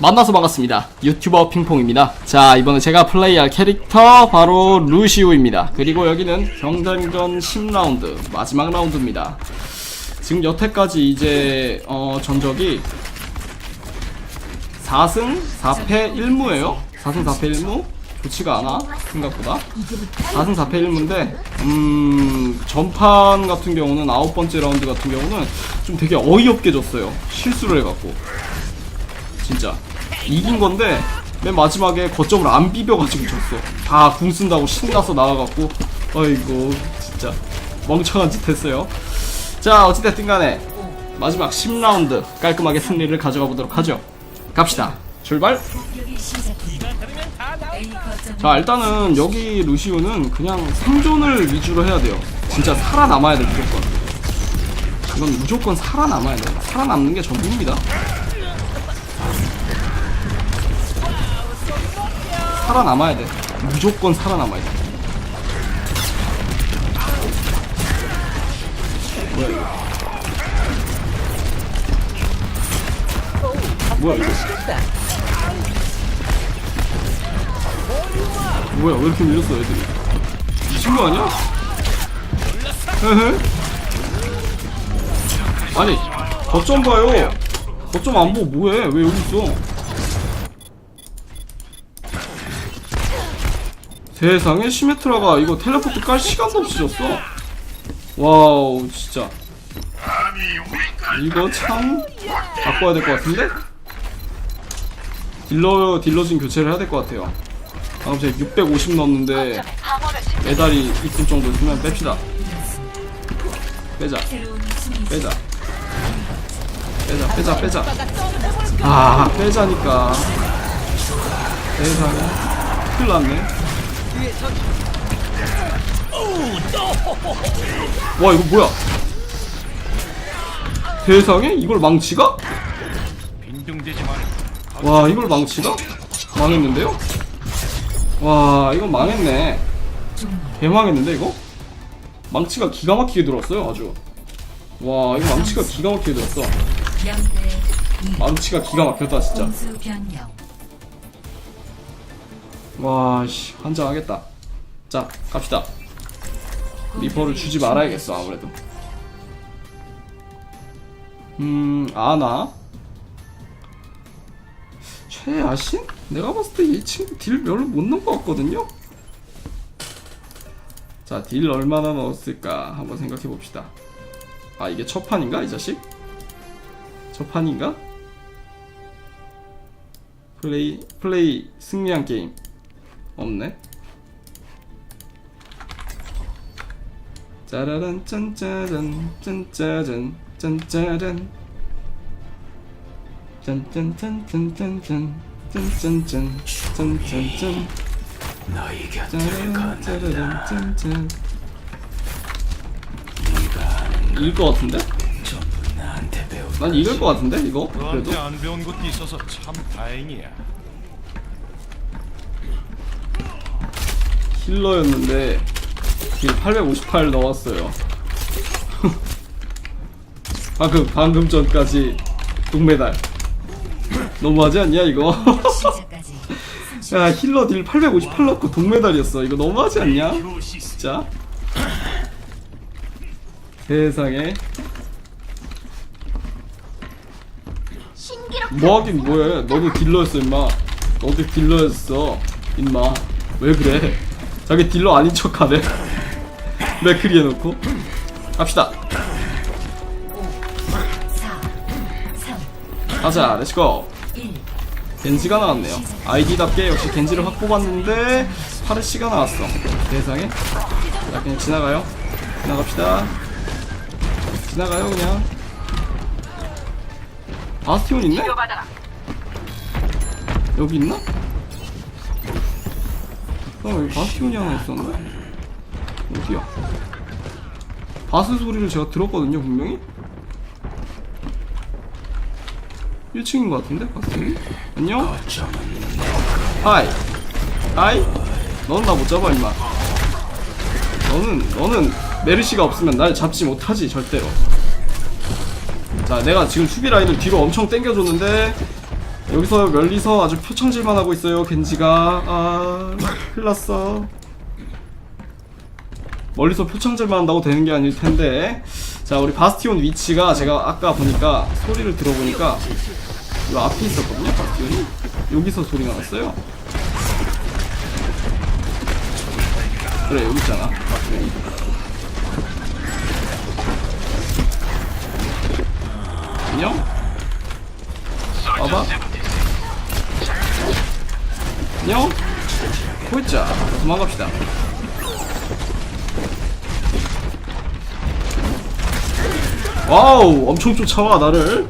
만나서 반갑습니다. 유튜버 핑퐁입니다. 자, 이번에 제가 플레이할 캐릭터 바로 루시우입니다. 그리고 여기는 경쟁전 10라운드, 마지막 라운드입니다. 지금 여태까지 이제, 어, 전적이 4승 4패 1무예요. 4승 4패 1무? 좋지가 않아, 생각보다. 4승 4패 1무인데, 음, 전판 같은 경우는, 아홉 번째 라운드 같은 경우는 좀 되게 어이없게 졌어요. 실수를 해갖고. 진짜 이긴 건데 맨 마지막에 거점을 안 비벼가지고 졌어. 다 궁 쓴다고 신나서 나와갖고. 아이고 진짜. 멍청한 짓 했어요. 자 어찌됐든 간에 마지막 10라운드 깔끔하게 승리를 가져가 보도록 하죠. 갑시다. 출발! 자 일단은 여기 루시우는 그냥 생존을 위주로 해야 돼요. 진짜 살아남아야 돼 무조건. 이건 무조건 살아남아야 돼. 살아남는 게 전부입니다 살아남아야 돼. 무조건 살아남아야 돼. 뭐야? 뭐야 이거? 뭐야 왜 이렇게 밀렸어 애들이? 미친 거 아니야? 아니 거점 봐요. 거점 안 보고 뭐해? 왜 여기 있어? 세상에 시메트라가 이거 텔레포트 깔 시간도 없이 줬어. 와우 진짜. 이거 참 바꿔야 될 것 같은데? 딜러 딜러진 교체를 해야 될 것 같아요. 방금 제가 650 넣었는데 메달이 있을 정도 있으면 뺍시다. 빼자. 빼자. 빼자 빼자 빼자. 아 빼자니까. 세상에. 큰일 났네 와 이거 뭐야 세상에 이걸 망치가? 와 이걸 망치가? 망했는데요? 와 이건 망했네 개망했는데 이거? 망치가 기가 막히게 들었어요 아주 와 이거 망치가 기가 막히게 들었어 망치가 기가 막혔다 진짜 와씨 환장하겠다. 자 갑시다. 리퍼를 주지 말아야겠어 아무래도. 음 아나? 최아신? 내가 봤을 때 이 친구 딜 별로 못 넣은 것 같거든요? 자 딜 얼마나 넣었을까 한번 생각해 봅시다. 아 이게 첫 판인가 이 자식? 첫 판인가? 플레이 플레이 승리한 게임 없네. 짜라란 짠짜란 짠짜란 짠짜란 짠짠짠짠짠짠 짠짠짠 짠짠짠 너희 곁을 건넌다. 짠짠 이길 것 같은데? 전부 나한테 배우. 난 이길 것 같은데 이거 너한테 그래도 안 배운 것도 있어서 참 다행이야. 힐러였는데 딜858 넣었어요. 방금 방금 전까지 동메달. 너무하지 않냐 이거? 야 힐러 딜 858 넣고 동메달이었어. 이거 너무하지 않냐? 진짜? 세상에. 뭐하긴 뭐해? 너도 딜러였어 임마. 너도 딜러였어 임마. 왜 그래 자기 딜러 아닌 척하네. 맥크리 해놓고. 갑시다. 4 3 가자 렛츠고 1 겐지가 나왔네요. 아이디답게 역시 겐지를 확 뽑았는데 파르시가 나왔어. 세상에. 자 그냥 지나가요. 지나갑시다. 지나가요 그냥. 바스티온 있네? 여기 있나? 어 여기 바스티온이 하나 있었는데? 어디야? 바스 소리를 제가 들었거든요 분명히 1층인 것 같은데 바스티온이? 안녕? 하이 하이 너는 나 못 잡아 임마 너는 너는 메르시가 없으면 날 잡지 못하지 절대로 자 내가 지금 수비 라인을 뒤로 엄청 당겨줬는데 여기서 멸리서 아주 표창질만 하고 있어요 겐지가. 아 큰일났어. 멀리서 표창질만 한다고 되는 게 아닐 텐데. 자 우리 바스티온 위치가 제가 아까 보니까 소리를 들어보니까 이 앞에 있었거든요 바스티온이. 여기서 소리가 났어요. 그래 여기 있잖아 바스티온이. 안녕? 와봐 안녕? 호이자. 도망갑시다. 와우 엄청 쫓아와 나를.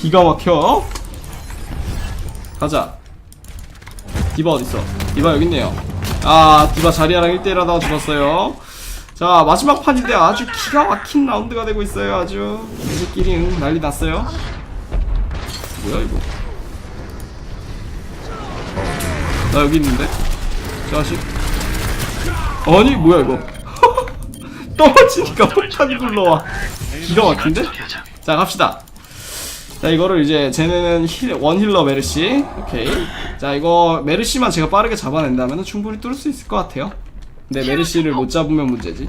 기가 막혀. 가자. 디바 어딨어? 디바 여기 있네요. 아 디바 자리아랑 1대1 하다가 죽었어요. 자 마지막 판인데 아주 기가 막힌 라운드가 되고 있어요 아주. 얘들끼리 응, 난리 났어요. 뭐야 이거 나 여기 있는데? 자식 아니 뭐야 이거? 떨어지니까 폭탄이 굴러와. 기가 막힌데? 자 갑시다. 자 이거를 이제 쟤네는 힐, 원힐러 메르시. 오케이. 자 이거 메르시만 제가 빠르게 잡아낸다면 충분히 뚫을 수 있을 것 같아요. 근데 메르시를 못 잡으면 문제지.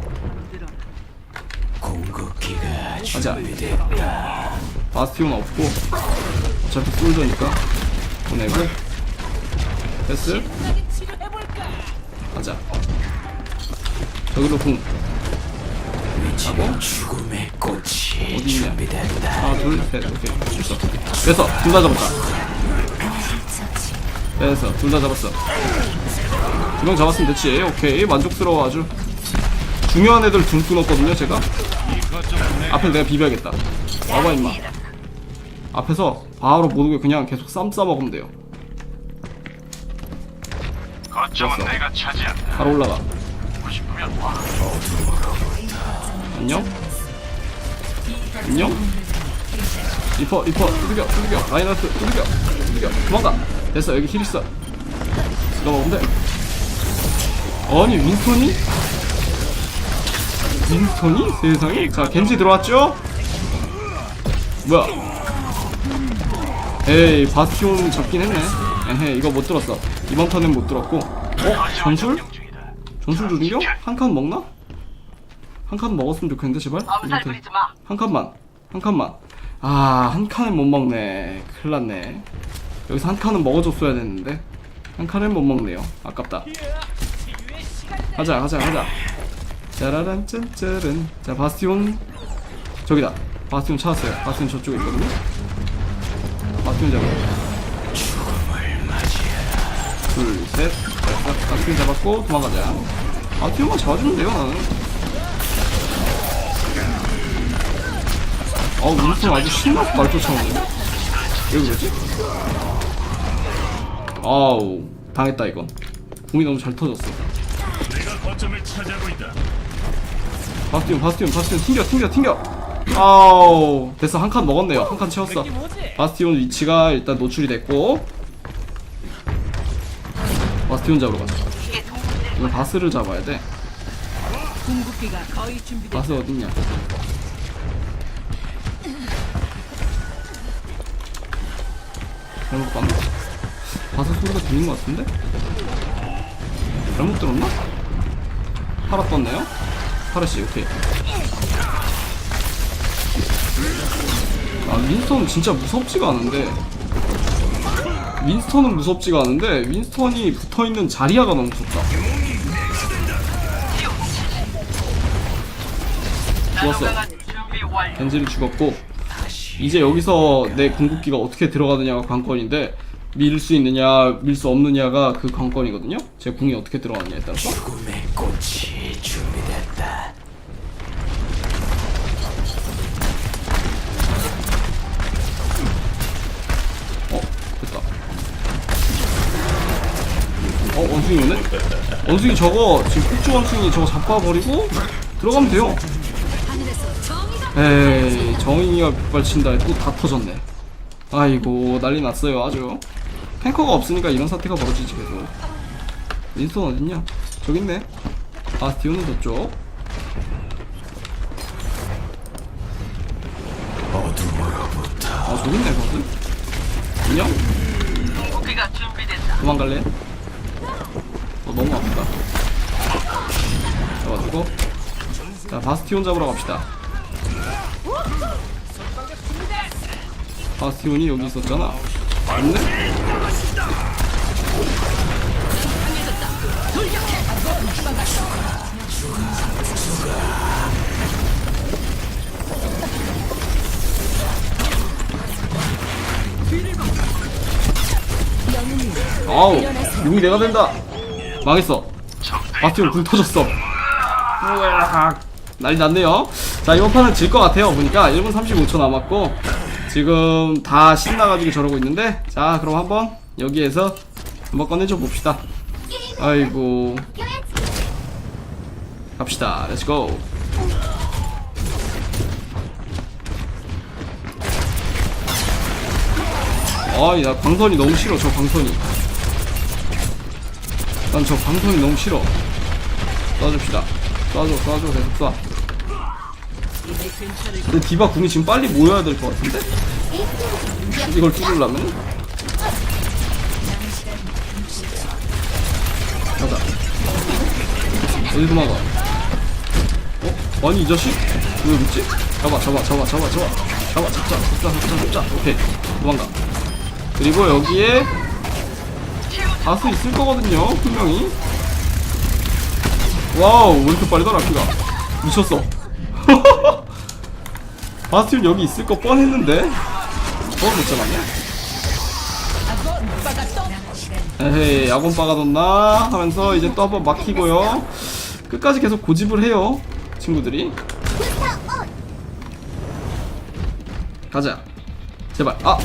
가자. 바스티온 없고. 어차피 뚫으니까 보내고 패스 가자. 저기로 궁 위치는 죽음의 꽃이 어디 있냐? 준비됐다. 하나 둘셋 오케이. 됐어. 됐어. 둘 다 잡았다. 됐어. 둘 다 잡았어. 두 명 잡았으면 됐지. 오케이. 만족스러워 아주. 중요한 애들 둘 끊었거든요 제가. 앞에 내가 비벼야겠다. 와봐 임마. 앞에서 바로 못 오게 그냥 계속 쌈 싸먹으면 돼요 거점은 좋았어. 내가 차지한다. 바로 올라가. 보고 싶으면 와. 안녕? 안녕? 리퍼 리퍼 두들겨 두들겨. 라이너스 두들겨 두들겨. 도망가. 됐어 여기 힐 있어. 이거 먹으면 돼 아니 윈스턴이? 윈스턴이? 세상에? 자 겐지 들어왔죠? 뭐야? 에이 바스티온 잡긴 했네. 에헤 이거 못 들었어. 이번 턴엔 못 들었고 어? 전술? 전술 조준경? 한 칸 먹나? 한 칸 먹었으면 좋겠는데 제발? 턴. 한 칸만. 한 칸만. 아한 칸은 못 먹네. 큰일 났네. 여기서 한 칸은 먹어줬어야 됐는데. 한 칸은 못 먹네요. 아깝다. 가자 가자 가자. 짜라란 짠짜른 자 바스티온. 저기다. 바스티온 찾았어요. 바스티온 저쪽에 있거든요. 바스티온 잡아 둘셋. 바 스티온 잡았고 도망가자. 바스티온만 잡아주면 돼요 나는? 어 윈스턴 아주 신나서 날 쫓아오네 왜 그러지? 아우 당했다 이건. 공이 너무 잘 터졌어. 내가 거점을 차지하고 있다. 바스티온 바스티온 바스티온 튕겨 튕겨 튕겨. 아우 됐어. 한 칸 먹었네요. 한 칸 채웠어. 바스티온 위치가 일단 노출이 됐고 바스티온 잡으러 가자 이거 바스를 잡아야 돼 궁극기가 거의 준비됐다. 바스 어딨냐 잘못 봤나? 바스 소리가 들린 것 같은데? 잘못 들었나? 파라 떴네요? 파라씨 오케이 아 윈스턴 진짜 무섭지가 않은데 윈스턴은 무섭지가 않은데 윈스턴이 붙어있는 자리아가 너무 무섭다. 죽었어. 겐지는 죽었고 이제 여기서 내 궁극기가 어떻게 들어가느냐가 관건인데 밀 수 있느냐 밀 수 없느냐가 그 관건이거든요. 제 궁이 어떻게 들어가느냐에 따라서. 죽음의 꽃이 준비됐다. 어 원숭이 오네? 원숭이 저거 지금 폭주 원숭이 저거 잡아버리고 들어가면 돼요. 에이 정인이가 빗발친다 또 다 터졌네. 아이고 난리 났어요 아주. 탱커가 없으니까 이런 사태가 벌어지지 계속 윈스턴 어딨냐? 저기 있네. 바스티온은 저쪽. 어둠으로부터 아 저기 있네 거기. 안녕 도망갈래? 어, 너무 아프다. 잡아주고. 자, 바스티온 잡으러 갑시다. 바스티온이 여기 있었잖아. 없네? 아우, 용이 내가 된다. 망했어. 바스티온 불 터졌어. 난리 났네요. 자, 이번 판은 질 것 같아요. 보니까 1분 35초 남았고, 지금 다 신나가지고 저러고 있는데, 자, 그럼 한번 여기에서 한번 꺼내줘 봅시다. 아이고. 갑시다. 렛츠고. 아이, 나 광선이 너무 싫어, 저 광선이. 난저 광선이 너무 싫어. 쏴줍시다. 쏴줘, 쏴줘, 계속 쏴. 근데 디바 궁이 지금 빨리 모여야 될 것 같은데? 이걸 뚫으려면? 가자. 어디 도망가? 어? 아니, 이 자식? 왜 웃지? 잡아, 잡아, 잡아, 잡아, 잡아. 잡아, 잡자, 잡자, 잡자, 잡자. 오케이. 도망가. 그리고 여기에 다수 있을 거거든요, 분명히. 와우, 왜 이렇게 빠르더라, 키가. 미쳤어. 바스티온 여기 있을 거 뻔했는데? 어, 못 잡았네? 에헤이, 야곤 빠가뒀나? 하면서 이제 또 한 번 막히고요. 끝까지 계속 고집을 해요, 친구들이. 가자. 제발. 아!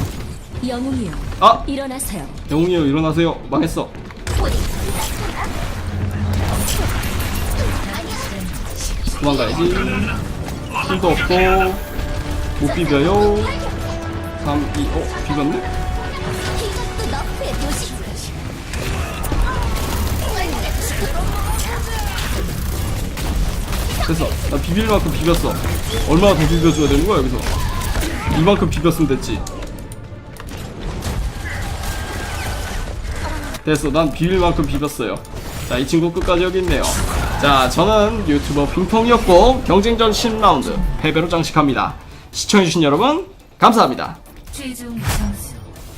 영웅이여 아! 일어나세요 영웅이요, 일어나세요. 망했어. 도망가야지. 힘도 없고, 못 비벼요. 3, 2, 어, 비볐네? 이것도 너프의 도시 됐어. 나 비빌 만큼 비볐어. 얼마나 더 비벼줘야 되는 거야, 여기서? 이만큼 비볐으면 됐지. 됐어. 난 비빌 만큼 비볐어요. 자, 이 친구 끝까지 여기 있네요. 자, 저는 유튜버 핑퐁이었고, 경쟁전 10라운드 패배로 장식합니다. 시청해주신 여러분, 감사합니다.